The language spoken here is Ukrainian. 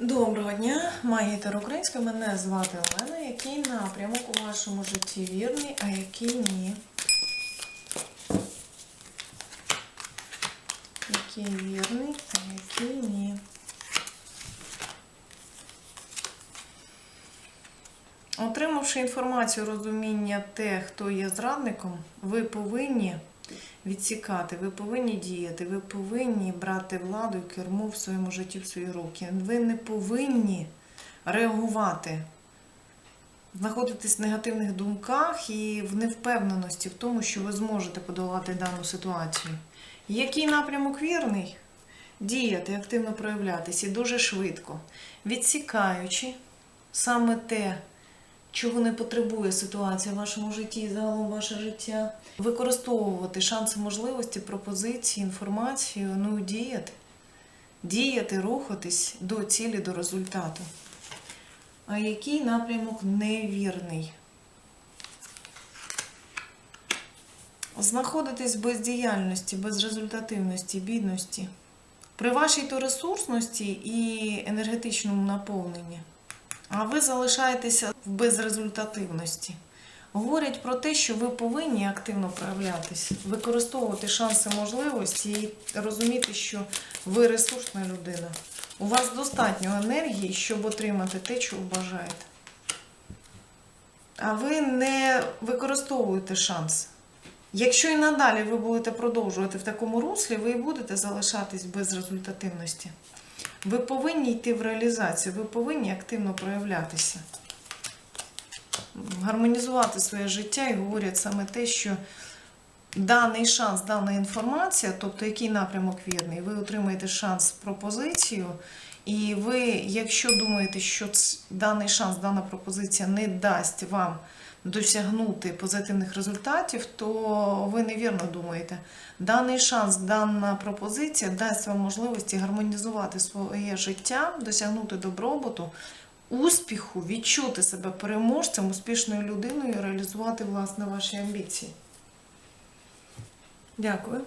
Доброго дня, магітер українська. Мене звати Олена. Який напрямок у вашому житті вірний, а який ні? Який вірний, а який ні? Отримавши інформацію, розуміння те, хто є зрадником, ви повинні відсікати, ви повинні діяти, ви повинні брати владу і керму в своєму житті в свої руки. Ви не повинні реагувати, знаходитись в негативних думках і в невпевненості в тому, що ви зможете подолати дану ситуацію. Який напрямок вірний? Діяти, активно проявлятись і дуже швидко, відсікаючи саме те, чого не потребує ситуація в вашому житті і загалом ваше життя, використовувати шанси, можливості, пропозиції, інформацію, ну і діяти. Діяти, рухатись до цілі, до результату. А який напрямок невірний? Знаходитись в бездіяльності, безрезультативності, бідності. При вашій то ресурсності і енергетичному наповненні. А ви залишаєтеся в безрезультативності. Говорять про те, що ви повинні активно проявлятися, використовувати шанси можливості і розуміти, що ви ресурсна людина. У вас достатньо енергії, щоб отримати те, чого бажаєте. А ви не використовуєте шанс. Якщо і надалі ви будете продовжувати в такому руслі, ви і будете залишатись без результативності. Ви повинні йти в реалізацію, ви повинні активно проявлятися, гармонізувати своє життя і говорять саме те, що даний шанс, дана інформація, тобто який напрямок вірний, ви отримаєте шанс пропозицію, і ви, якщо думаєте, що даний шанс, дана пропозиція не дасть вам досягнути позитивних результатів, то ви невірно думаєте. Даний шанс, дана пропозиція дасть вам можливості гармонізувати своє життя, досягнути добробуту, успіху, відчути себе переможцем, успішною людиною реалізувати власне ваші амбіції. Дякую.